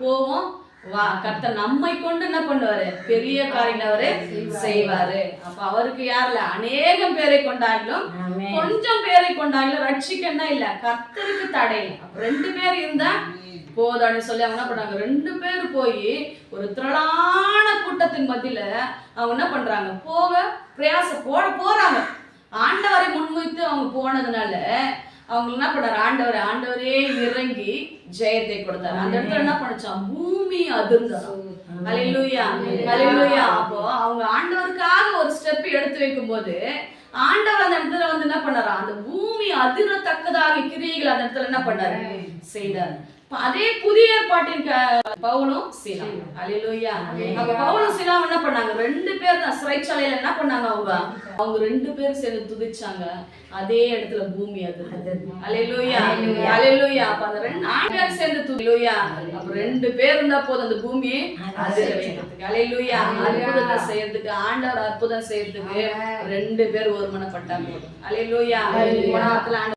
போவோம். வா கர்த்தர் நம்மை கொண்டு என்ன பண்ணுவாரு? பெரிய காரியம் அவரு செய்வாரு. அப்ப அவருக்கு யாருல அநேகம் பேரை கொண்டாலும் கொஞ்சம் பேரை கொண்டாலும் ரட்சிக்கன்னா இல்ல கர்த்தருக்கு தடை. ரெண்டு பேர் இருந்தா போதான்னு சொல்லி அவங்க என்ன பண்ணாங்க ரெண்டு பேர் போய் ஒரு திரளான கூட்டத்தின் மத்தியில அவங்க என்ன பண்றாங்க? போக பிரயாச போட போறாங்க. ஆண்டவரை முன்வைத்து அவங்க போனதுனால அவங்க என்ன பண்ணாரு? ஆண்டவர் ஆண்டவரே இறங்கி ஜெயத்தை கொடுத்தாரு. அந்த இடத்துல என்ன பண்ணுச்சான் பூமி அதிர்ந்ததாம் அலையிலூயா அலையிலூயா அப்போ அவங்க ஆண்டவருக்காக ஒரு ஸ்டெப் எடுத்து வைக்கும்போது ஆண்டவர் அந்த இடத்துல வந்து என்ன பண்ணாரா? அந்த பூமி அதிரத்தக்கதாக கிரியைகள் அந்த இடத்துல என்ன பண்ணாரு? செய்தார். அதே புதிய ஏற்பாட்டின் பவுலும் சீலாம் அலையிலூயா அப்ப பவுலும் சீலாம் என்ன பண்ணாங்க? ரெண்டு பேர் தான் சிறைச்சாலையில என்ன பண்ணாங்க அவங்க? அவங்க ரெண்டு பேரும் சேர்ந்து துதிச்சாங்க. அதே இடத்துல பூமி அது. அலையிலூயா அலையிலூயா அப்ப அந்த ரெண்டு ஆண் பேர் சேர்ந்து துதிலூயா அப்ப ரெண்டு பேர் இருந்தா போதும் அந்த பூமியை அதிர வைக்கிறதுக்கு. அலையிலூயா அற்புதத்தை செய்யறதுக்கு ஆண்டவர் அற்புதம் செய்யறதுக்கு ரெண்டு பேர் ஒருமனப்பட்டா போதும் அலையிலூயா போன ஆண்டவர்